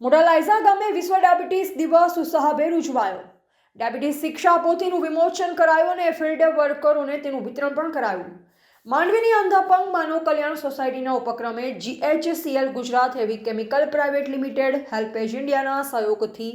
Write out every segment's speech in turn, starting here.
મોટા લાયઝા ગામે વિશ્વ ડાયાબિટીસ દિવસ ઉત્સાહભેર ઉજવાયો. ડાયાબિટીસ શિક્ષા પોથીનું વિમોચન કરાયું અને ફિલ્ડ વર્કરોને તેનું વિતરણ પણ કરાયું. માંડવીની અંધાપંગ માનવ કલ્યાણ સોસાયટીના ઉપક્રમે GHCL Gujarat heavy chemical private limited HelpAge ઇન્ડિયાના સહયોગથી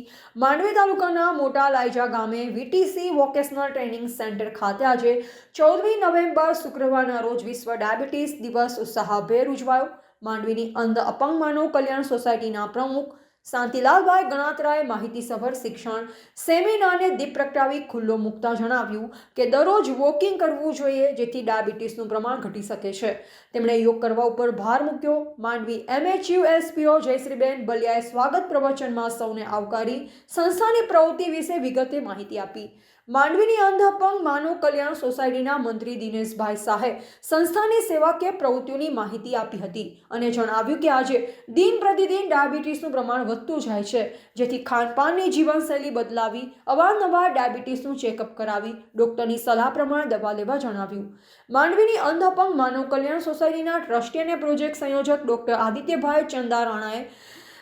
માંડવી તાલુકાના મોટા લાયજા ગામે વીટીસી વોકેશનલ ટ્રેનિંગ સેન્ટર ખાતે આજે ચૌદમી નવેમ્બર શુક્રવારના રોજ વિશ્વ ડાયાબિટીસ દિવસ ઉત્સાહભેર ઉજવાયો. માંડવીની અંધ અપંગ માનવ કલ્યાણ સોસાયટીના પ્રમુખ શાંતિલાલભાઈ ગણાત્રાએ માહિતીસભર શિક્ષણ સેમિનારને દીપ પ્રગટાવી ખુલ્લો મૂકતા જણાવ્યું કે દરરોજ વોકિંગ કરવું જોઈએ જેથી ડાયાબિટીસનું પ્રમાણ ઘટી શકે છે. તેમણે યોગ કરવા ઉપર ભાર મૂક્યો. માંડવી એમએચયુએસપીઓ જયશ્રીબેન બલિયાએ સ્વાગત પ્રવચનમાં સૌને આવકારી સંસ્થાની પ્રવૃત્તિ વિશે વિગતે માહિતી આપી. માંડવીની અંધ અપંગ માનવ કલ્યાણ સોસાયટીના મંત્રી દિનેશભાઈ શાહે સંસ્થાની સેવાકીય પ્રવૃત્તિઓની માહિતી આપી હતી અને જણાવ્યું કે આજે દિન પ્રતિદિન ડાયાબિટીસનું પ્રમાણ વધતું જાય છે, જેથી ખાનપાનની જીવનશૈલી બદલાવી, અવારનવાર ડાયાબિટીસનું ચેકઅપ કરાવી, ડૉક્ટરની સલાહ પ્રમાણે દવા લેવા જણાવ્યું. માંડવીની અંધ અપંગ માનવ કલ્યાણ સોસાયટીના ટ્રસ્ટી અને પ્રોજેક્ટ સંયોજક ડૉક્ટર આદિત્યભાઈ ચંદા રાણાએ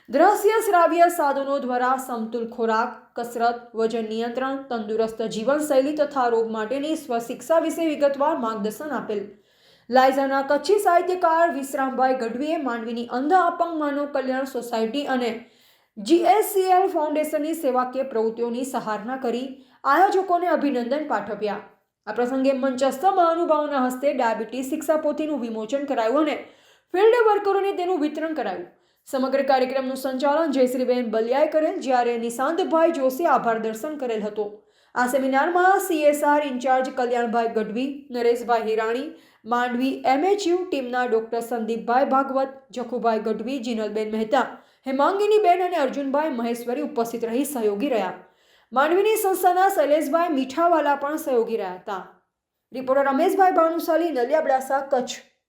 દ્રશ્ય શ્રાવ્ય સાધનો દ્વારા સમતુલ ખોરાક, કસરત, વજન નિયંત્રણ, તંદુરસ્ત જીવનશૈલી તથા રોગ માટેની સ્વશિક્ષા વિશે વિગતવાર માર્ગદર્શન આપેલ. લાયઝાના કચ્છી સાહિત્યકાર વિશ્રામભાઈ ગઢવીએ માનવીની અંધ અપંગ માનવ કલ્યાણ સોસાયટી અને જીએસસીએલ ફાઉન્ડેશનની સેવાકીય પ્રવૃત્તિઓની સહારના કરી આયોજકોને અભિનંદન પાઠવ્યા. આ પ્રસંગે મંચસ્થ મહાનુભાવોના હસ્તે ડાયાબિટીસ શિક્ષા પોથીનું વિમોચન કરાયું અને ફિલ્ડ વર્કરોને તેનું વિતરણ કરાયું. સમગ્ર કાર્યક્રમનું સંચાલન જયશ્રીબેન બલિયાએ કરેલ, જ્યારે નિશાંતભાઈ જોશી આભાર દર્શન કરેલ હતો. આ સેમિનારમાં CSR incharge Kalyanbhai Gadhvi, Nareshbhai Hirani, Mandvi MHU ટીમના ડોક્ટર સંદીપભાઈ ભાગવત, જખુભાઈ ગઢવી, જીનલબેન મહેતા, હેમાંગીનીબેન અને અર્જુનભાઈ મહેશ્વરી ઉપસ્થિત રહી સહયોગી રહ્યા. માંડવીની સંસ્થાના શૈલેષભાઈ મીઠાવાલા પણ સહયોગી રહ્યા હતા. રિપોર્ટર રમેશભાઈ ભાનુશાલી નલિયાબડાસા કચ્છ.